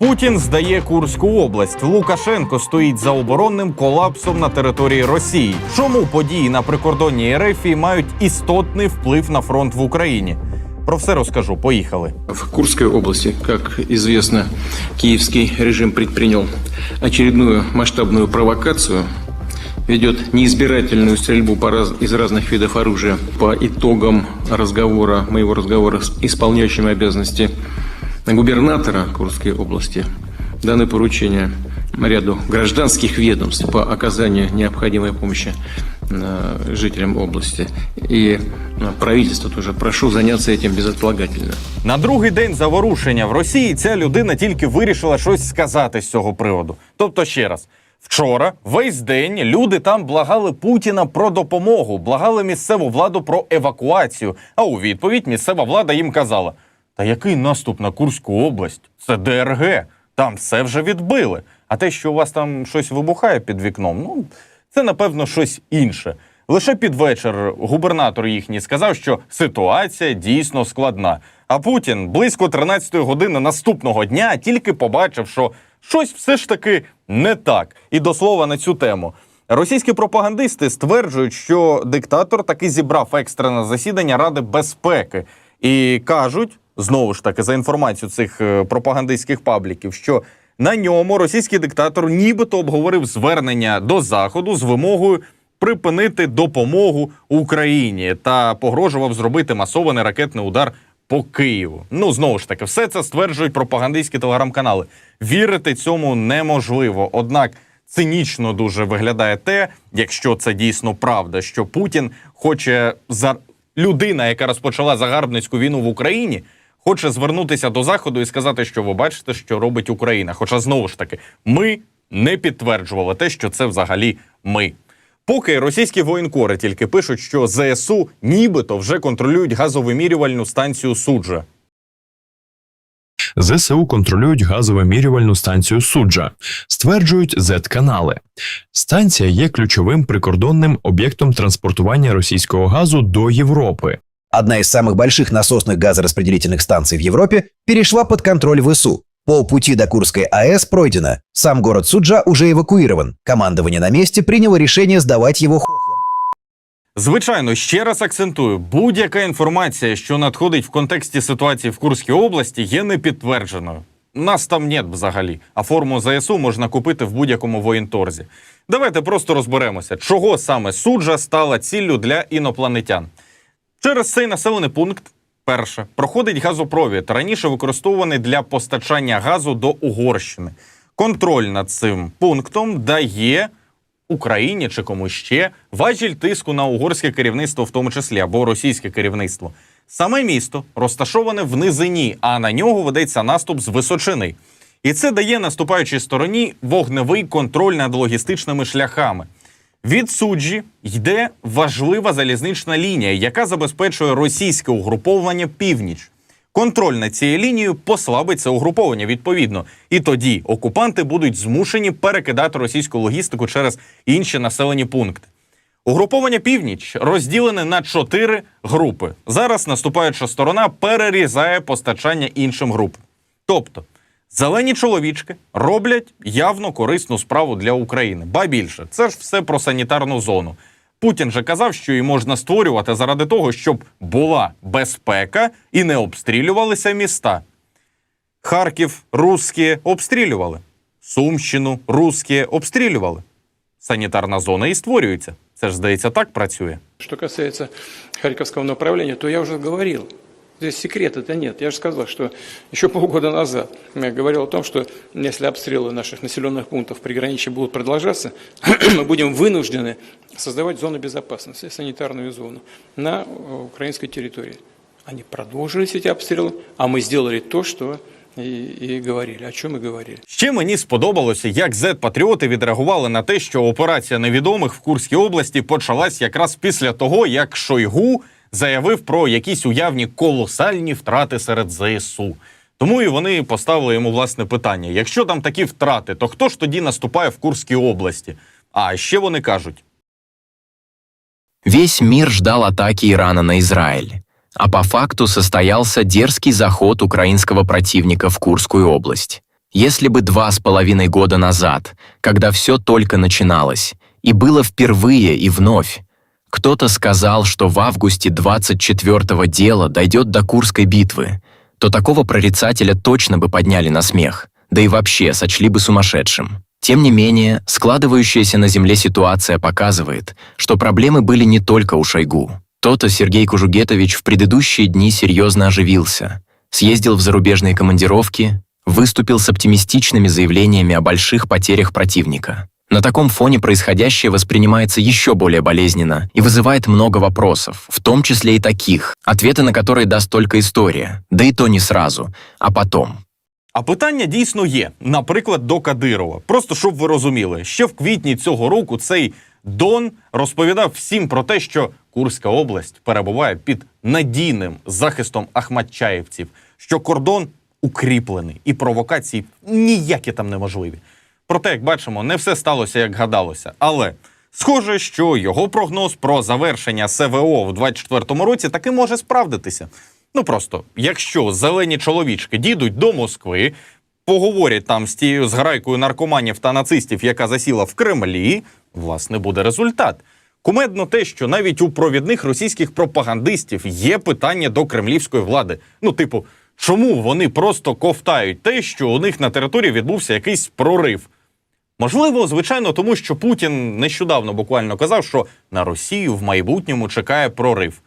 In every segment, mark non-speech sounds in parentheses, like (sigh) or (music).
Путін здає Курську область. Лукашенко стоїть за оборонним колапсом на території Росії. Чому події на прикордонній РФ мають істотний вплив на фронт в Україні? Про все розкажу. Поїхали. В Курской области, как известно, киевский режим предпринял очередную масштабную провокацию, ведет неизбирательную стрельбу по раз- из разных видов оружия. По итогам разговора, моего разговора с исполняющим обязанности губернатора Курской области, даны поручения ряду гражданских ведомств по оказанию необходимой помощи э, жителям области. И э, правительство тоже прошу заняться этим безотлагательно. На другий день заворушення в Росії ця людина тільки вирішила щось сказати з цього приводу. Тобто, ще раз. Вчора весь день люди там благали Путіна про допомогу, благали місцеву владу про евакуацію. А у відповідь місцева влада їм казала: Та який наступ на Курську область? Це ДРГ. Там все вже відбили. А те, що у вас там щось вибухає під вікном, ну це напевно щось інше. Лише під вечір губернатор їхній сказав, що ситуація дійсно складна. А Путін близько 13-ї години наступного дня тільки побачив, що щось все ж таки не так. І до слова на цю тему. Російські пропагандисти стверджують, що диктатор таки зібрав екстрене засідання Ради безпеки і кажуть, знову ж таки, за інформацією цих е, пропагандистських пабліків, що на ньому російський диктатор нібито обговорив звернення до заходу з вимогою припинити допомогу Україні та погрожував зробити масований ракетний удар по Києву. Ну знову ж таки, все це стверджують пропагандистські телеграм-канали. Вірити цьому неможливо. Однак цинічно дуже виглядає те, якщо це дійсно правда, що Путін хоче за людина, яка розпочала загарбницьку війну в Україні, хоче звернутися до заходу і сказати, що ви бачите, що робить Україна. Хоча знову ж таки, ми не підтверджували те, що це взагалі ми. Поки російські воєнкори тільки пишуть, що ЗСУ нібито вже контролюють газовимірювальну станцію суджа. ЗСУ контролюють газовимірювальну станцію суджа, стверджують Z-канали. Станція є ключовим прикордонним об'єктом транспортування російського газу до Європи. Одна из самых больших насосных газораспределительных станций в Европе перешла под контроль ВСУ. Полпути до Курской АЭС пройдено. Сам город Суджа уже эвакуирован. Командование на месте приняло решение сдавать его хохлам. Звичайно, ще раз акцентую: будь-яка інформація, що надходить в контексті ситуації в Курській області, є непідтвердженою. Нас там нет взагалі, а форму ЗСУ можна купити в будь-якому воєнторзі. Давайте просто розберемося, чого саме суджа стала ціллю для інопланетян. Через цей населений пункт, перше, проходить газопровід, раніше використовуваний для постачання газу до Угорщини. Контроль над цим пунктом дає Україні чи комусь ще важіль тиску на угорське керівництво, в тому числі або російське керівництво. Саме місто розташоване в низині, а на нього ведеться наступ з височини. І це дає наступаючій стороні вогневий контроль над логістичними шляхами. Від суджі йде важлива залізнична лінія, яка забезпечує російське угруповання північ. Контроль над цією лінією послабить це угруповання відповідно, і тоді окупанти будуть змушені перекидати російську логістику через інші населені пункти. Угруповання північ розділене на чотири групи. Зараз наступаюча сторона перерізає постачання іншим групам. Тобто, зелені чоловічки роблять явно корисну справу для України. Ба більше, це ж все про санітарну зону. Путін же казав, що її можна створювати заради того, щоб була безпека і не обстрілювалися міста. Харків русські обстрілювали, Сумщину русські обстрілювали. Санітарна зона і створюється. Це ж здається, так працює. Что касается Харьковского направления, то я уже говорил. Здесь секрета-то нет. Я же сказал, что еще полгода назад я говорил о том, что если обстрелы наших населенных пунктов приграничья будут продолжаться, (clears throat) мы будем вынуждены создавать зону безопасности, санитарную зону на э, украинской территории. Они продолжились эти обстрелы, а мы сделали то, что и, и говорили, о чем и говорили. Ще мені сподобалося, як зет-патріоти відреагували на те, що операція невідомих в Курській області почалась якраз після того, як Шойгу заявив про якісь уявні колосальні втрати серед ЗСУ. Тому і вони поставили йому власне питання: якщо там такі втрати, то хто ж тоді наступає в Курській області? А ще вони кажуть: Весь мир ждал атаки Ирана на Израиль, а по факту состоялся дерзкий заход украинского противника в Курскую область. Если бы два с половиной года назад, когда все только начиналось, и было впервые и вновь, кто-то сказал, что в августе 24-го дело дойдет до Курской битвы, то такого прорицателя точно бы подняли на смех, да и вообще сочли бы сумасшедшим. Тем не менее, складывающаяся на земле ситуация показывает, что проблемы были не только у Шойгу. То-то Сергей Кужугетович в предыдущие дни серьезно оживился, съездил в зарубежные командировки, выступил с оптимистичными заявлениями о больших потерях противника. На таком фоне происходящее воспринимается еще более болезненно и вызывает много вопросов, в том числе и таких, ответы на которые даст только история, да и то не сразу, а потом. А питання дійсно є. Наприклад, до Кадирова. Просто щоб ви розуміли, ще в квітні цього року цей Дон розповідав всім про те, що Курська область перебуває під надійним захистом ахматчаївців, що кордон укріплений і провокації ніякі там неможливі. Проте, як бачимо, не все сталося, як гадалося. Але схоже, що його прогноз про завершення СВО в 24-му році таки може справдитися. Ну просто, якщо зелені чоловічки дійдуть до Москви, поговорять там з тією зграйкою наркоманів та нацистів, яка засіла в Кремлі, власне, буде результат. Кумедно те, що навіть у провідних російських пропагандистів є питання до кремлівської влади. Ну, типу, чому вони просто ковтають те, що у них на території відбувся якийсь прорив? Можливо, звичайно, тому що Путін нещодавно буквально казав, що на Росію в майбутньому чекає прорив.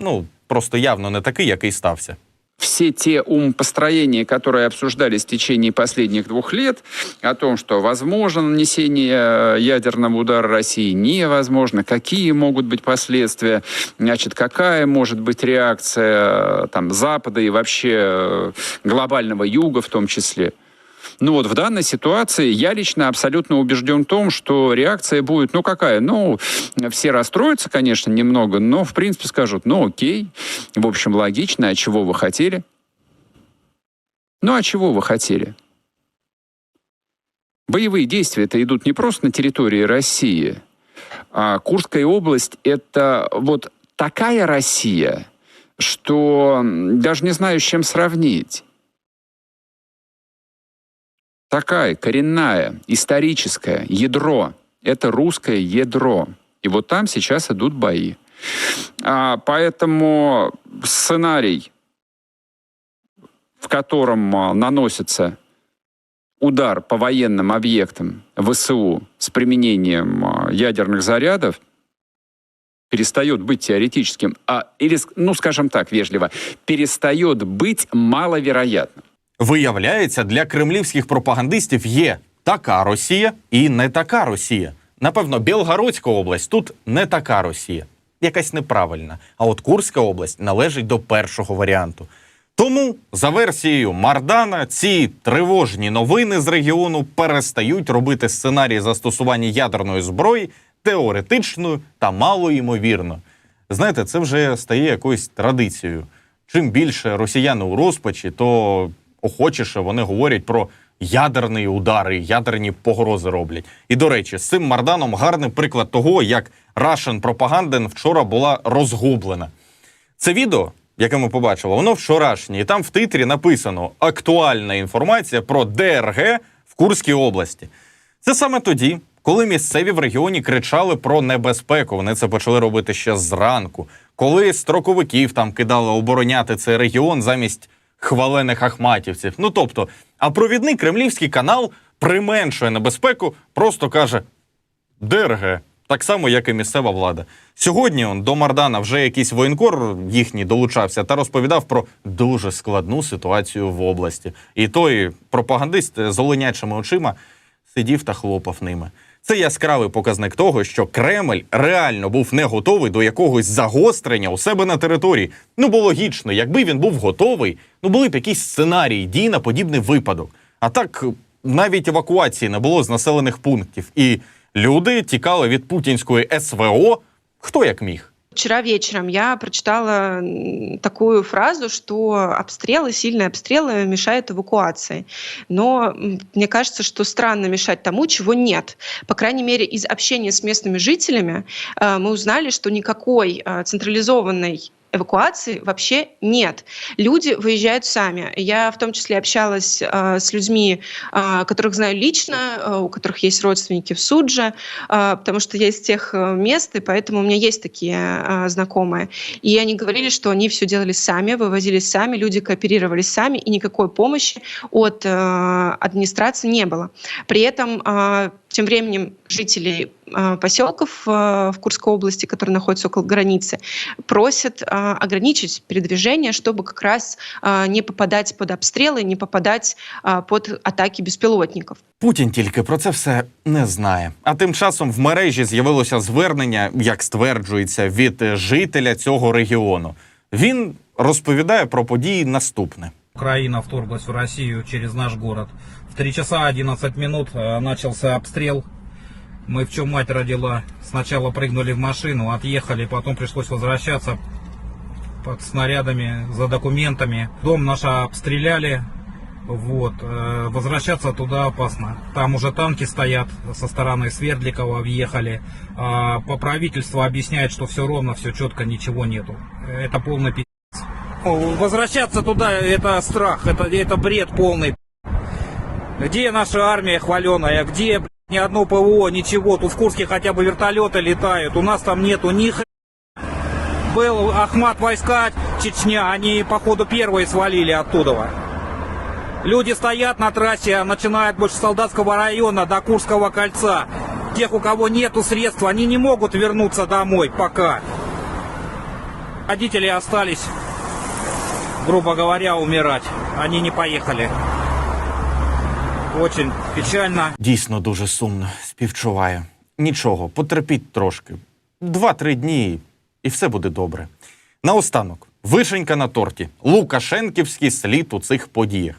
Ну, просто явно не такий, який стався. все те умопостроения, которые обсуждались в течение последних двух лет, о том, что возможно нанесение ядерного удара России, невозможно, какие могут быть последствия, значит, какая может быть реакция э, там, Запада и вообще э, глобального юга в том числе. Ну вот в данной ситуации я лично абсолютно убежден в том, что реакция будет, ну какая? Ну, все расстроятся, конечно, немного, но в принципе скажут, ну окей, в общем, логично, а чего вы хотели? Ну а чего вы хотели? Боевые действия-то идут не просто на территории России, а Курская область — это вот такая Россия, что даже не знаю, с чем сравнить такая коренная, историческая, ядро. Это русское ядро. И вот там сейчас идут бои. А, поэтому сценарий, в котором а, наносится удар по военным объектам ВСУ с применением а, ядерных зарядов, перестает быть теоретическим, а, или, ну, скажем так, вежливо, перестает быть маловероятным. Виявляється, для кремлівських пропагандистів є така Росія і не така Росія. Напевно, Білгородська область тут не така Росія, якась неправильна. А от Курська область належить до першого варіанту. Тому, за версією Мардана, ці тривожні новини з регіону перестають робити сценарій застосування ядерної зброї теоретичною та малоймовірно. Знаєте, це вже стає якоюсь традицією. Чим більше росіяни у розпачі, то охочіше вони говорять про ядерні удари, ядерні погрози роблять. І до речі, з цим Марданом гарний приклад того, як Russian Propaganda вчора була розгублена. Це відео, яке ми побачили, воно вчорашнє, і там в титрі написано актуальна інформація про ДРГ в Курській області. Це саме тоді, коли місцеві в регіоні кричали про небезпеку. Вони це почали робити ще зранку. Коли строковиків там кидали обороняти цей регіон замість хвалених ахматівців. Ну тобто, а провідний кремлівський канал применшує небезпеку, просто каже: ДРГ. Так само, як і місцева влада. Сьогодні он, до Мардана вже якийсь воєнкор їхній долучався та розповідав про дуже складну ситуацію в області. І той пропагандист з оленячими очима сидів та хлопав ними. Це яскравий показник того, що Кремль реально був не готовий до якогось загострення у себе на території. Ну, бо логічно, якби він був готовий, ну були б якісь сценарії дій на подібний випадок. А так навіть евакуації не було з населених пунктів, і люди тікали від путінської СВО хто як міг. Вчера вечером я прочитала такую фразу, что обстрелы, сильные обстрелы мешают эвакуации. Но мне кажется, что странно мешать тому, чего нет. По крайней мере, из общения с местными жителями э, мы узнали, что никакой э, централизованной эвакуации вообще нет. Люди выезжают сами. Я в том числе общалась э, с людьми, э, которых знаю лично, э, у которых есть родственники в Судже, э, потому что я из тех э, мест, и поэтому у меня есть такие э, знакомые. И они говорили, что они все делали сами, вывозились сами, люди кооперировались сами, и никакой помощи от э, администрации не было. При этом э, тем временем жители э, поселков э, в Курской области, которые находятся около границы, просят э, ограничить передвижение, чтобы как раз э, не попадать под обстрелы, не попадать э, под атаки беспилотников. Путін тільки про це все не знає. А тим часом в мережі з'явилося звернення, як стверджується, від е, жителя цього регіону. Він розповідає про події наступне. Украина вторглась в Россию через наш город. В 3 часа 11 минут э, начался обстрел. Мы в чем мать родила. Сначала прыгнули в машину, отъехали, потом пришлось возвращаться под снарядами, за документами. Дом наш обстреляли. Вот. э, Возвращаться туда опасно. Там уже танки стоят со стороны Свердликова, въехали. А по правительству объясняет, что все ровно, все четко, ничего нету. Это полный пи***. Возвращаться туда это страх, это, это бред полный. Где наша армия хваленая? Где блядь, ни одно ПВО, ничего? Тут в Курске хотя бы вертолеты летают. У нас там нету ни хрена. Был Ахмат войска Чечня, они походу первые свалили оттуда. Люди стоят на трассе, начинают больше солдатского района до Курского кольца. Тех, у кого нету средств, они не могут вернуться домой пока. Родители остались, грубо говоря, умирать. Они не поехали. Очень печально. Дійсно дуже сумно. Співчуваю. Нічого, потерпіть трошки. Два-три дні, і все буде добре. Наостанок, вишенька на торті. Лукашенківський слід у цих подіях.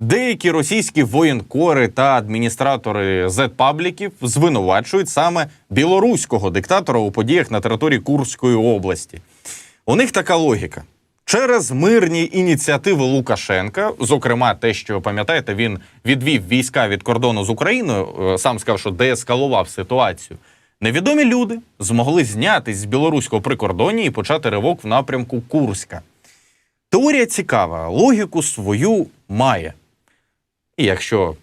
Деякі російські воєнкори та адміністратори Z-пабліків звинувачують саме білоруського диктатора у подіях на території Курської області. У них така логіка. Через мирні ініціативи Лукашенка, зокрема, те, що пам'ятаєте, він відвів війська від кордону з Україною, е, сам сказав, що деескалував ситуацію. Невідомі люди змогли знятись з білоруського прикордоння і почати ривок в напрямку Курська. Теорія цікава, логіку свою має. І якщо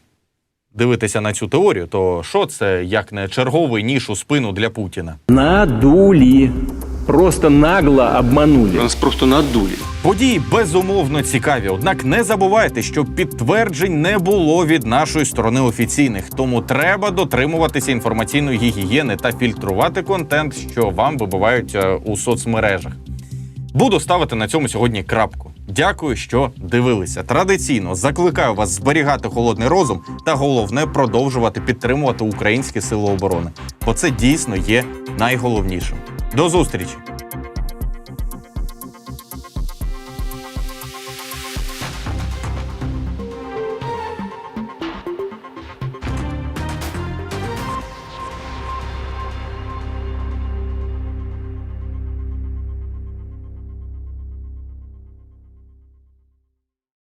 дивитися на цю теорію, то що це як не черговий ніж у спину для Путіна? Надули. Просто нагло обманули. Нас просто надули. Події безумовно цікаві, однак не забувайте, що підтверджень не було від нашої сторони офіційних, тому треба дотримуватися інформаційної гігієни та фільтрувати контент, що вам вибивають е, у соцмережах. Буду ставити на цьому сьогодні крапку. Дякую, що дивилися. Традиційно закликаю вас зберігати холодний розум та головне продовжувати підтримувати українські сили оборони, бо це дійсно є найголовнішим. До зустрічі!